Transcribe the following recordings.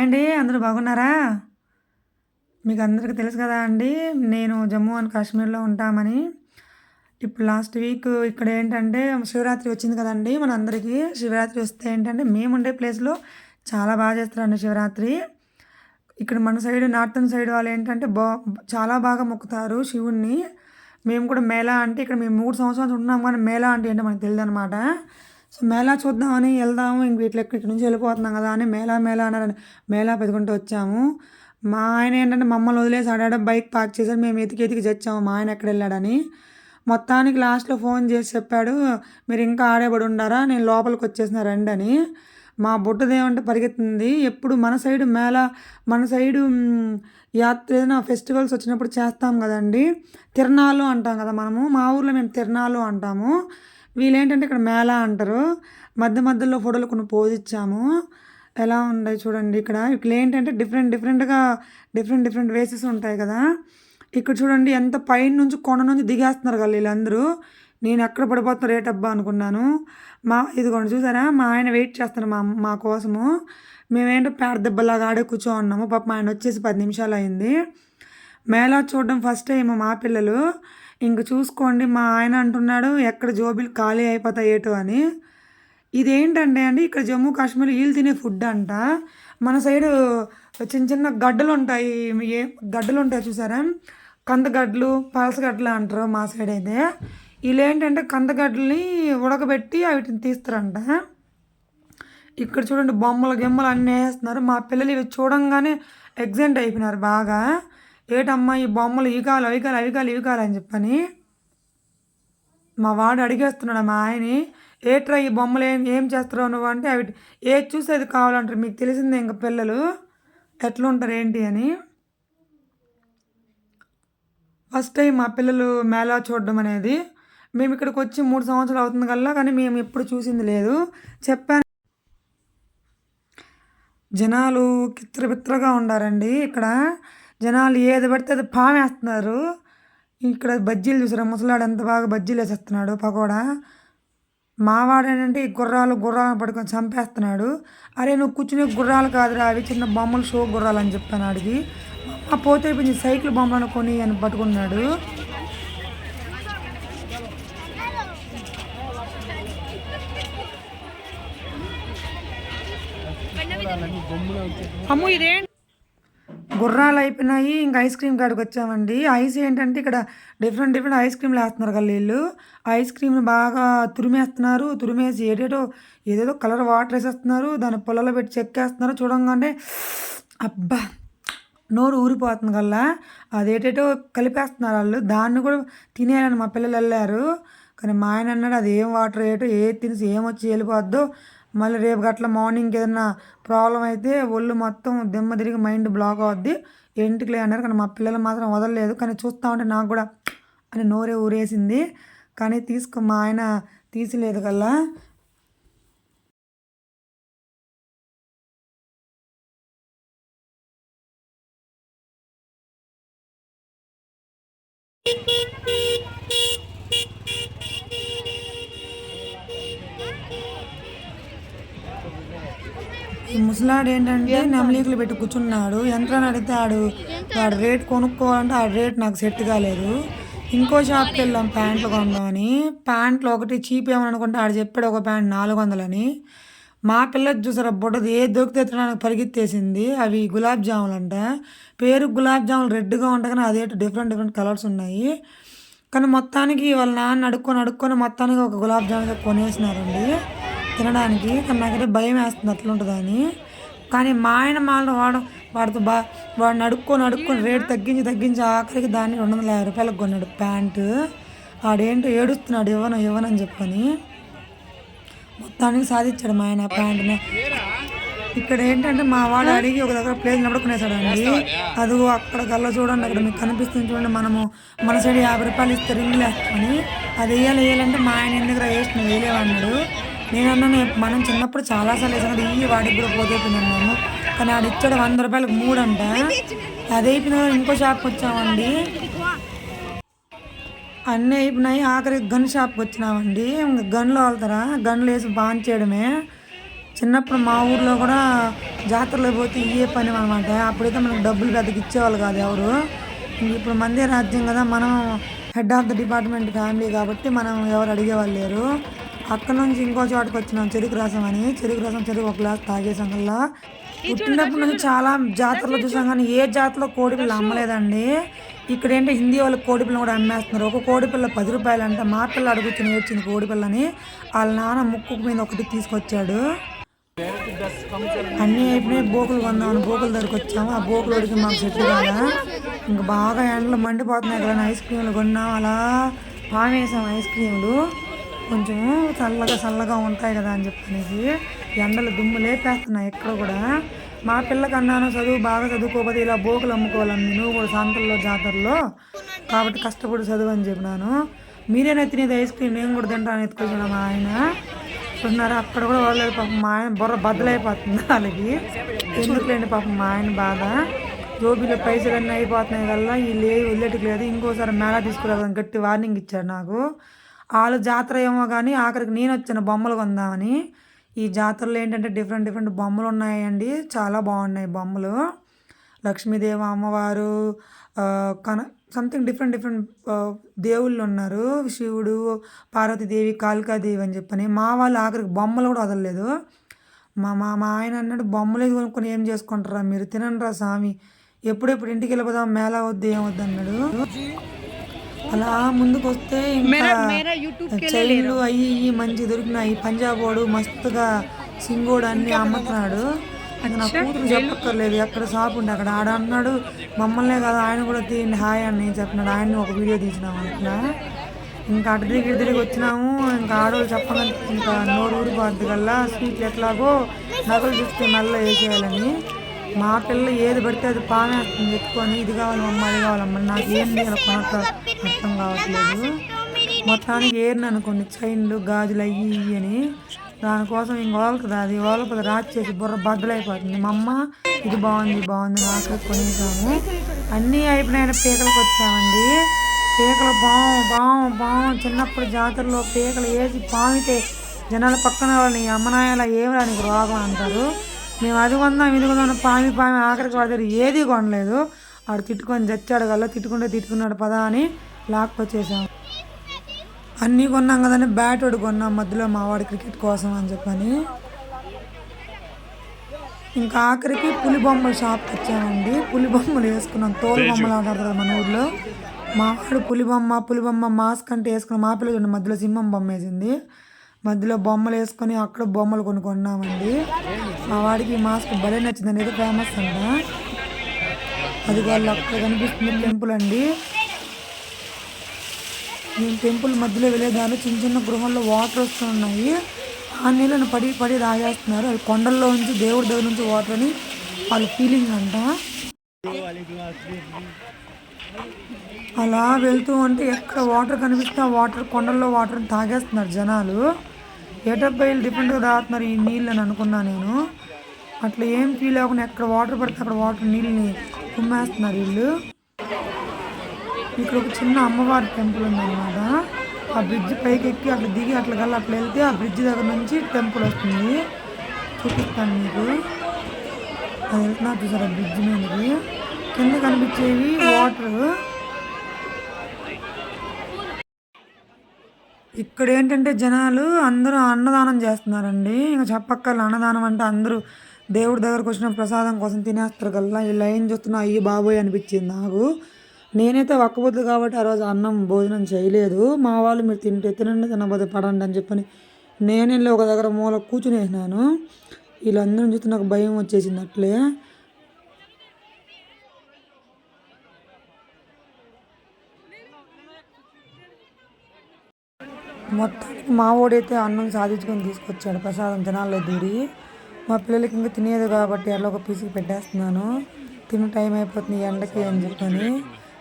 Hi అండి అందరూ బాగున్నారా? మీకు అందరికీ తెలుసు కదా అండి నేను జమ్మూ అండ్ కాశ్మీర్లో ఉంటామని. ఇప్పుడు లాస్ట్ వీక్ ఇక్కడ ఏంటంటే శివరాత్రి వచ్చింది కదండి మన అందరికీ శివరాత్రి వస్తే ఏంటంటే మేము ఉండే ప్లేస్లో చాలా బాగా చేస్తారండి శివరాత్రి. ఇక్కడ మన సైడ్ నార్థన్ సైడ్ వాళ్ళు ఏంటంటే బా చాలా బాగా మొక్కుతారు శివుణ్ణి. మేము కూడా మేళా అంటే ఇక్కడ మేము మూడు సంవత్సరాలు ఉన్నాం కానీ మేళా అంటే ఏంటో మనకు తెలియదు అనమాట సో మేళా చూద్దామని వెళ్దాము ఇంక వీటిలో ఇక్కడి నుంచి వెళ్ళిపోతున్నాం కదా అని మేళా మేళా అన్నారని మేళా పెట్టుకుంటూ వచ్చాము. మా ఆయన ఏంటంటే మమ్మల్ని వదిలేసి ఆడాడ బైక్ పార్క్ చేశాడు మేము ఎతికి ఎతికి చచ్చాము మా ఆయన ఎక్కడ వెళ్ళాడని. మొత్తానికి లాస్ట్లో ఫోన్ చేసి చెప్పాడు మీరు ఇంకా ఆడేబడి ఉండారా నేను లోపలికి వచ్చేసిన రండి అని. మా బుట్టదేమంటే పరిగెత్తుంది ఎప్పుడు మన సైడు మేళ మన సైడు యాత్ర ఏదైనా ఫెస్టివల్స్ వచ్చినప్పుడు చేస్తాం కదండి తిరణాలు అంటాం కదా మనము మా ఊర్లో మేము తిరణాలు అంటాము. వీళ్ళేంటంటే ఇక్కడ మేళ అంటారు. మధ్య మధ్యలో ఫోటోలు కొన్ని పోజ్ ఇచ్చాము. ఎలా ఉన్నాయి చూడండి ఇక్కడ. ఇక్కడ ఏంటంటే డిఫరెంట్ డిఫరెంట్గా డిఫరెంట్ డిఫరెంట్ వేసెస్ ఉంటాయి కదా. ఇక్కడ చూడండి ఎంత పైన నుంచి కొండ నుంచి దిగేస్తున్నారు కదా వీళ్ళందరూ. నేను ఎక్కడ పడిపోతున్నా రేట్ అబ్బా అనుకున్నాను. మా ఇదిగోండి చూసారా? మా ఆయన వెయిట్ చేస్తున్నారు మా మా కోసము. మేమేంటో పేడ దెబ్బలాగా ఆడే కూర్చో ఉన్నాము. పాప మా ఆయన వచ్చేసి పది నిమిషాలు అయింది. మేళా చూడడం ఫస్ట్ టైం మా పిల్లలు. ఇంక చూసుకోండి మా ఆయన అంటున్నాడు ఎక్కడ జోబీలు ఖాళీ అయిపోతాయి ఏటో అని. ఇదేంటంటే అండి ఇక్కడ జమ్మూ కాశ్మీర్ వీళ్ళు తినే ఫుడ్ అంట. మన సైడు చిన్న చిన్న గడ్డలు ఉంటాయి ఏ గడ్డలు ఉంటాయి చూసారా? కందగడ్డలు పలసగడ్డలు అంటారు మా సైడ్ అయితే. వీళ్ళు ఏంటంటే కందగడ్డల్ని ఉడకబెట్టి వాటిని తీస్తారంట. ఇక్కడ చూడండి బొమ్మలు గిమ్మలు అన్నీ వేస్తున్నారు. మా పిల్లలు ఇవి చూడంగానే ఎగ్జైట్ అయిపోయినారు బాగా. ఏటమ్మా ఈ బొమ్మలు ఇవి కావాలి అవి కావాలి అవి కావాలి ఇవి కావాలి అని చెప్పని మా వాడు అడిగేస్తున్నాడు మా ఆయన్ని ఏట్రా ఈ బొమ్మలు ఏం ఏం చేస్తారో నువ్వు అంటే అవి ఏది చూసేది కావాలంటారు మీకు తెలిసిందే ఇంకా పిల్లలు ఎట్లుంటారు ఏంటి అని. ఫస్ట్ టైం మా పిల్లలు మేళా చూడడం అనేది మేము ఇక్కడికి వచ్చి మూడు సంవత్సరాలు అవుతుంది కల్లా కానీ మేము ఎప్పుడు చూసింది లేదు. చెప్పాను. జనాలు కిత్రబిత్రగా ఉండారండి ఇక్కడ. జనాలు ఏది పడితే అది పామేస్తున్నారు. ఇక్కడ బజ్జీలు చూసారా? ముసలాడు ఎంత బాగా బజ్జీలు వేసేస్తున్నాడు పకోడా. మావాడు ఏంటంటే ఈ గుర్రాలు గుర్రాలను పట్టుకొని చంపేస్తున్నాడు. అరే నువ్వు కూర్చునే గుర్రాలు కాదురా అవి చిన్న బొమ్మలు షో గుర్రాలు అని చెప్పాను అడిగి ఆ పోతే అయిపోయింది సైకిల్ బొమ్మలను కొని అని పట్టుకున్నాడు. అమ్ము ఇదేంటి? గుర్రాలు అయిపోయినాయి. ఇంకా ఐస్ క్రీమ్ కాడికి వచ్చామండి. ఐస్ ఏంటంటే ఇక్కడ డిఫరెంట్ డిఫరెంట్ ఐస్ క్రీమ్లు వేస్తున్నారు కదా వీళ్ళు. ఐస్ క్రీమ్ని బాగా తురిమేస్తున్నారు. తురిమేసి ఏదేదో ఏదేదో కలర్ వాటర్ వేసేస్తున్నారు. దాన్ని పొలలో పెట్టి చెక్కేస్తున్నారు చూడంగానే అబ్బా నోరు ఊరిపోతుంది కల్లా అదేటేటో కలిపేస్తున్నారు వాళ్ళు. దాన్ని కూడా తినేయాలని మా పిల్లలు వెళ్ళారు. కానీ మా ఆయన అన్నాడు అది ఏం వాటర్ ఏటో ఏ తినేసి ఏమొచ్చి వెళ్ళిపోద్దో మళ్ళీ రేపు గట్ల మార్నింగ్ ఏదైనా ప్రాబ్లం అయితే ఒళ్ళు మొత్తం దిమ్మ తిరిగి మైండ్ బ్లాక్ అవుద్ది. ఇంటికి అన్నారు కానీ మా పిల్లలు మాత్రం వదలలేదు. కానీ చూస్తూ ఉంటే నాకు కూడా అని నోరే ఊరేసింది. కానీ తీసుకో మా ఆయన తీసిలేదు కల్లా. ముసలాడు ఏంటంటే నెమలీకులు పెట్టి కూర్చున్నాడు. అని అడిగితే ఆడు వాడు రేట్ కొనుక్కోవాలంటే ఆ రేట్ నాకు సెట్ కాలేదు. ఇంకో షాప్కి వెళ్ళాం ప్యాంట్లు కొందామని ప్యాంట్లు ఒకటి చీప్ ఏమని అనుకుంటే ఆడు చెప్పాడు ఒక ప్యాంట్ నాలుగు వందలని మా పిల్లలు చూసారా బుడ్డది ఏ దొరికితే తినడానికి పరిగెత్తేసింది. అవి గులాబ్ జాములు అంట పేరు గులాబ్ జాములు రెడ్గా ఉంటాయి కానీ అదేంటి డిఫరెంట్ డిఫరెంట్ కలర్స్ ఉన్నాయి. కానీ మొత్తానికి వాళ్ళ నాన్న అడుక్కొని అడుక్కొని మొత్తానికి ఒక గులాబ్ జామున్ కొనేసినారండి తినడానికి. కానీ నాకైతే భయం వేస్తుంది అట్లుంటుందని. కానీ మా ఆయన మాల వాడు వాడితో బా వాడిని అడుక్కొని అడుక్కొని రేట్ తగ్గించి తగ్గించి ఆఖరికి దాన్ని రెండు వందల యాభై రూపాయలకు కొన్నాడు. ప్యాంటు. ఆడేంటో ఏడుస్తున్నాడు ఇవ్వను ఇవ్వనని చెప్పని. మొత్తానికి సాధించాడు మా ఆయన ప్యాంటుని. ఇక్కడ ఏంటంటే మా వాడు అడిగి ఒక దగ్గర ప్లేస్ నిలబడుకునేసాడండి అది అక్కడ కల్లా చూడండి అక్కడ మీకు కనిపిస్తుంది చూడండి మనము మన సైడ్ యాభై రూపాయలు ఇస్తే రింగులు వేస్తామని. అది వేయాలి వేయాలంటే మా ఆయన ఎందుకు వేస్ట్ నువ్వు వేయలేవన్నాడు. నేను అన్నాను మనం చిన్నప్పుడు చాలాసార్లు వేసాను అది ఈ వాడికి కూడా పోతే కానీ ఆడు ఇచ్చాడు వంద రూపాయలకు మూడు అంట. అది అయిపోయిన ఇంకో షాప్కి వచ్చామండి. అన్నీ అయిపోయినాయి. ఆఖరి గన్ షాప్కి వచ్చినామండి. గన్లు వెళ్తారా గన్లు వేసి బాన్ చేయడమే. చిన్నప్పుడు మా ఊర్లో కూడా జాతరలో పోతే ఇయ్యే పని అనమాట అప్పుడైతే మనకు డబ్బులు పెద్దకి ఇచ్చేవాళ్ళు కాదు ఎవరు. ఇంక ఇప్పుడు మందే రాజ్యం కదా. మనం head of the department family కాబట్టి మనం ఎవరు అడిగేవాళ్ళు లేరు. అక్కడ నుంచి ఇంకో చోటకి వచ్చినాం. చెరుకు రసం అని. చెరుకు రసం చెరుకు ఒక గ్లాస్ తాగేసాం కల్లా పుట్టినప్పటి నుంచి చాలా జాతరలో చూసాం కానీ ఏ జాతరలో కోడి పిల్ల అమ్మలేదండి. ఇక్కడ ఏంటో హిందీ వాళ్ళు కోడి పిల్లని కూడా అమ్మేస్తున్నారు. ఒక కోడి పిల్ల పది రూపాయలు అంటే మా పిల్ల అడుగుతున్న ఏడ్చింది కోడి పిల్లని. వాళ్ళ నాన్న ముక్కు మీద ఒకటి తీసుకొచ్చాడు. అన్నీ అయిపోయినాయి. బోకులు కొందామని బోకుల దగ్గరికి వచ్చాము. ఆ బోకులు ఉడికి మాకు సెట్ కాదా ఇంకా బాగా ఎండలు మండిపోతున్నాయి కదా. ఐస్ క్రీములు కొన్నాం. అలా పామేసాం ఐస్ క్రీములు. కొంచెం చల్లగా చల్లగా ఉంటాయి కదా అని చెప్పనేసి ఎండలు దుమ్ము లేపేస్తున్నాయి ఎక్కడ కూడా. మా పిల్లకన్నాను చదువు బాగా చదువుకోకపోతే ఇలా బోకులు అమ్ముకోవాలని నువ్వు కూడా సంతల్లో జాతరలో. కాబట్టి కష్టపడి చదువు అని చెప్పినాను. మీరేనా తినేది ఐస్ క్రీమ్? నేను కూడా తింటాను ఎత్తుకొచ్చిన మా ఆయన. చూస్తున్నారు అక్కడ కూడా వాళ్ళు పాపం మా ఆయన బుర్ర బద్దలైపోతుంది వాళ్ళకి. ఎందుకులేండి పాపం మా ఆయన బాధ? జోబీలో పైసలు అన్నీ అయిపోతున్నాయి వల్ల వీళ్ళు ఏ వదిలేటికి లేదు. ఇంకోసారి మేళా తీసుకురాదని గట్టి వార్నింగ్ ఇచ్చారు నాకు. వాళ్ళు జాతర ఏమో కానీ ఆఖరికి నేను వచ్చాను బొమ్మలు కొందామని. ఈ జాతరలో ఏంటంటే డిఫరెంట్ డిఫరెంట్ బొమ్మలు ఉన్నాయండి. చాలా బాగున్నాయి బొమ్మలు. లక్ష్మీదేవి అమ్మవారు కన సంథింగ్ డిఫరెంట్ డిఫరెంట్ దేవుళ్ళు ఉన్నారు. శివుడు పార్వతీదేవి కాళికాదేవి అని చెప్పని. మా వాళ్ళు ఆఖరికి బొమ్మలు కూడా వదలలేదు. మా మా మా ఆయన అన్నాడు బొమ్మలు కొనుక్కొని ఏం చేసుకుంటారా మీరు? తినండిరా స్వామి. ఎప్పుడెప్పుడు ఇంటికి వెళ్ళిపోదాం మేళా వద్దు ఏమొద్దు అన్నాడు. అలా ముందుకు వస్తే ఇంకా చైన్లు అయ్యి మంచి దొరికినాయి. పంజాబ్ వాడు మస్తుగా సింగోడు అన్ని అమ్ముతున్నాడు. ఇంకా నా కూతురు చెప్పక్కర్లేదు. ఎక్కడ షాప్ ఉంటే అక్కడ. ఆడ అన్నాడు మమ్మల్నే కాదు ఆయన కూడా తీయండి హాయ్ అని నేను చెప్పినాడు. ఆయన్ని ఒక వీడియో తీసినాం అట్లా ఇంకా అటు తిరిగి ఇటు తిరిగి వచ్చినాము. ఇంకా ఆడవాళ్ళు చెప్పగానే ఇంకా నోరు ఊరిపోద్ది కల్లా. స్వీట్లు ఎట్లాగో నగలు చూస్తే మెల్ల వేసేయాలని. మా పిల్ల ఏది పడితే అది పామేస్తుంది ఎత్తుకొని ఇది కావాలమ్మా అది కావాలమ్మా నాకు ఏం చేయాలి కొనక అర్థం కావట్లేదు. మొత్తానికి ఏరిని అనుకోండి చైన్లు గాజులు అయ్యి ఇయ్యి అని. దానికోసం ఇంక వాళ్ళకుది అది వాళ్ళకుది రాచి చేసి బుర్ర బద్దలైపోతుంది. మా అమ్మ ఇది బాగుంది బాగుంది నాకు కొనేసాము. అన్నీ అయిపోయినాయని పీకలకు వచ్చామండి. పీకలు బావు బావు బావు చిన్నప్పుడు జాతరలో పీకలు వేసి పామితే జనాల పక్కన వాళ్ళని అమ్మనాయాల ఏమి రానికి రోగం అంటారు. మేము అది కొందాం ఇది కొందాం పామి పామి ఆఖరికి వాడి ఏది కొనలేదు. ఆడు తిట్టుకొని చచ్చాడు కల్లా తిట్టుకుంటే తిట్టుకున్నాడు పదా అని లాక్కొచ్చేసాం అన్నీ కొన్నాం కదని బ్యాట్ ఒకటి కొన్నాం మధ్యలో మా వాడి క్రికెట్ కోసం అని చెప్పని. ఇంకా ఆఖరికి పులి బొమ్మల షాప్కి వచ్చామండి పులి బొమ్మలు వేసుకున్నాం తోలు బొమ్మలు ఆడారు కదా మన ఊర్లో. మా వాడు పులి బొమ్మ పులి బొమ్మ మాస్క్ అంటే వేసుకుని మా పిల్ల చూడండి మధ్యలో సింహం బొమ్మ వేసింది. మధ్యలో బొమ్మలు వేసుకొని అక్కడ బొమ్మలు కొన్ని కొన్నామండి మా వాడికి మాస్క్ భలే నచ్చింది అనేది ఫేమస్ అంట. అది వాళ్ళు అక్కడ కనిపిస్తుంది టెంపుల్ అండి. నేను టెంపుల్ మధ్యలో వెళ్ళేదాన్ని చిన్న చిన్న గృహంలో వాటర్ వస్తున్నాయి. ఆ నీళ్ళని పడి పడి రాగేస్తున్నారు అది కొండల్లో నుంచి దేవుడి దగ్గర నుంచి వాటర్ అని వాళ్ళ ఫీలింగ్ అంట. అలా వెళ్తూ ఉంటే ఎక్కడ వాటర్ కనిపిస్తే ఆ వాటర్ కొండల్లో వాటర్ని తాగేస్తున్నారు జనాలు. ఏటబ్బాయిలు డిఫరెంట్గా తాగుతున్నారు ఈ నీళ్ళు అని అనుకున్నా నేను. అట్లా ఏం ఫీల్ అవ్వకుండా ఎక్కడ వాటర్ పడితే అక్కడ వాటర్ నీళ్ళని కుమ్మేస్తున్నారు వీళ్ళు. ఇక్కడ ఒక చిన్న అమ్మవారి టెంపుల్ ఉందన్నమాట. ఆ బ్రిడ్జ్ పైకి ఎక్కి అట్లా దిగి అట్లా కల్లా అట్లా వెళ్తే ఆ బ్రిడ్జ్ దగ్గర నుంచి టెంపుల్ వస్తుంది. చూపిస్తాను మీకు. అది వెళ్తున్నా ఆ బ్రిడ్జ్ మీదకి. కింద కనిపించేవి వాటర్ ఇక్కడ ఏంటంటే జనాలు అందరూ అన్నదానం చేస్తున్నారండి. ఇంకా చెప్పక్కర్లే అన్నదానం అంటే అందరూ దేవుడి దగ్గరకు వచ్చిన ప్రసాదం కోసం తినేస్తారు కల్లా ఈ లైన్ చూస్తున్నా అయ్యి బాబోయ్ అనిపించింది నాకు. నేనైతే ఒక్కబుద్ధి కాబట్టి ఆ రోజు అన్నం భోజనం చేయలేదు. మా వాళ్ళు మీరు తింటే తినండి తినబోతే పడండి అని చెప్పని నేను ఒక దగ్గర మూల కూర్చునేసినాను. వీళ్ళందరూ చూస్తే నాకు భయం వచ్చేసింది అట్లే. మొత్తానికి మా వాడైతే అన్నం సాధించుకొని తీసుకొచ్చాడు. ప్రసాదం జనాల్లో దూరి. మా పిల్లలకి ఇంకా తినేది కాబట్టి అట్లా ఒక పీసుకి పెట్టేస్తున్నాను. తిన్న టైం అయిపోతుంది ఎండకి అని చెప్పని.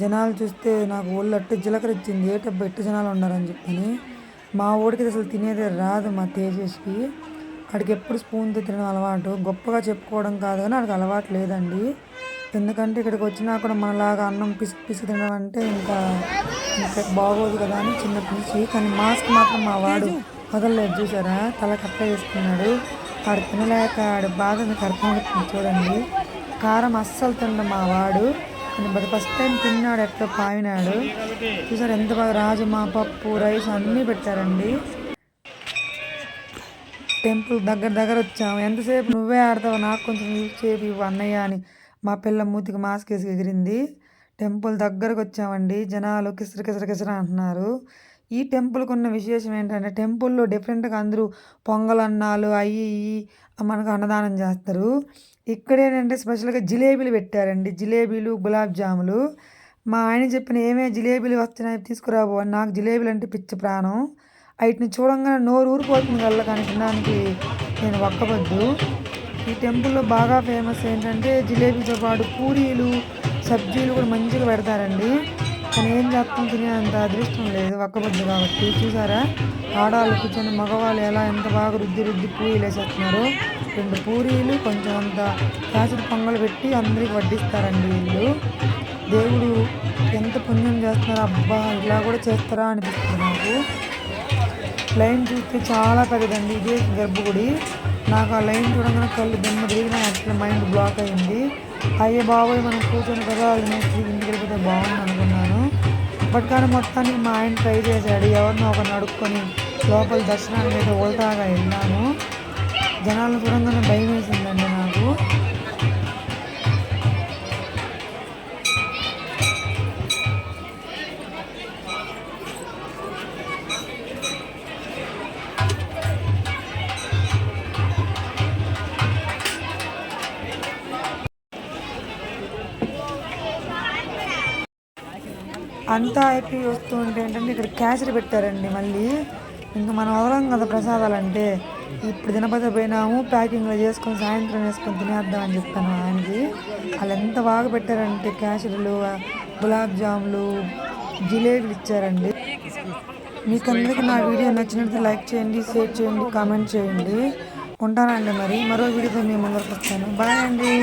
జనాలు చూస్తే నాకు ఒళ్ళు అట్టు జీలకరించింది ఏటబ్బా ఎట్టు జనాలు ఉన్నారని చెప్పని. మా ఊడికి అసలు తినేది రాదు మా తేజస్కి వాడికి ఎప్పుడు స్పూన్తో తినడం అలవాటు. గొప్పగా చెప్పుకోవడం కాదు కానీ వాడికి అలవాటు లేదండి. ఎందుకంటే ఇక్కడికి వచ్చినా కూడా మనలాగా అన్నం పిసికి పిసికి తినడం అంటే ఇంకా ఇంకా బాగోదు కదా అని చిన్నప్పటి నుంచి కానీ మాస్క్ మాత్రం మా వాడు వదలలేదు. చూసారా? తల కట్ట వేసుకున్నాడు. ఆడు తినలేక ఆడు బాధ మీకు అర్థమవుతుంది చూడండి. కారం అస్సలు తిండ మా వాడు. బట్ ఫస్ట్ టైం తిన్నాడు ఎట్లా పావినాడు. చూసారు? ఎంత బాగా రాజమా పప్పు రైస్ అన్నీ పెట్టారండి. టెంపుల్ దగ్గర దగ్గర వచ్చాము. ఎంతసేపు? నువ్వే ఆడతావు? నాకు కొంచెం యూజ్ చేపి అన్నయ్య అని మా పిల్ల మూతికి మాస్క్ వేసి ఎగిరింది. టెంపుల్ దగ్గరకు వచ్చామండి. జనాలు కిసర కిసర కిసర అంటున్నారు. ఈ టెంపుల్కి ఉన్న విశేషం ఏంటంటే టెంపుల్లో డిఫరెంట్గా అందరూ పొంగల్ అన్నాలు మనకు అన్నదానం చేస్తారు. ఇక్కడ ఏంటంటే స్పెషల్గా జిలేబీలు పెట్టారండి. జిలేబీలు గులాబ్ జాములు. మా ఆయన చెప్పిన ఏమే జిలేబీలు వస్తున్నాయి తీసుకురాబో అని నాకు జిలేబీలు అంటే పిచ్చి ప్రాణం. వీటిని చూడంగానే నోరు ఊరిపోతుంది కళ్ళ తినడానికి. నేను ఒక్కవద్దు ఈ టెంపుల్లో బాగా ఫేమస్ ఏంటంటే జిలేబీతో పాటు పూరీలు సబ్జీలు కూడా మంచిగా పెడతారండి. కానీ ఏం చేస్తాం తినేంత అదృష్టం లేదు ఒక్కబొద్దు కాబట్టి. చూసారా? ఆడవాళ్ళు కూర్చొని మగవాళ్ళు ఎలా ఎంత బాగా రుద్ది రుద్ది పూరీలు వేసేస్తున్నారు. రెండు పూరీలు కొంచెం అంత కాసిన పొంగలు పెట్టి అందరికి వడ్డిస్తారండి వీళ్ళు. దేవుడు ఎంత పుణ్యం చేస్తున్నారో అబ్బా ఇలా కూడా చేస్తారా అనిపిస్తుంది నాకు. లైన్ చూస్తే చాలా పెద్దదండి. ఇదే గర్భగుడి. నాకు ఆ లైన్ చూడగానే కళ్ళు దెమ్మ తిరిగిన అట్లా మైండ్ బ్లాక్ అయింది. అయ్యే బాబోయ్ మనం కూర్చొని కదా తినేసి ఇంటికి వెళ్ళిపోతే బాగుంది అనుకున్నాను. బట్ కానీ మొత్తానికి మా ఆయన ట్రై చేశాడు. ఎవరినో ఒకరిని అడుక్కొని లోపల దర్శనానికి అయితే ఉల్టాగా వెళ్ళాను. జనాలను చూడంగానే భయం వేసిందండి నాకు. అంతా అయిపోయి వస్తూ ఉంటే ఏంటంటే ఇక్కడ క్యాచరీ పెట్టారండి మళ్ళీ. ఇంకా మనం అవరం కదా ప్రసాదాలు అంటే. ఇప్పుడు తినపద పోయినాము ప్యాకింగ్లో చేసుకొని సాయంత్రం వేసుకొని తినేద్దాం అని చెప్పాను ఆయనకి. వాళ్ళు ఎంత బాగా పెట్టారంటే క్యాచరీలు గులాబ్ జాములు జిలేబీలు ఇచ్చారండి. మీకు అందరికీ నా వీడియో నచ్చినట్లయితే లైక్ చేయండి షేర్ చేయండి కామెంట్ చేయండి. ఉంటానండి మరి. మరో వీడియోతో మీ ముందరకు వస్తాను బాయ్ అండి.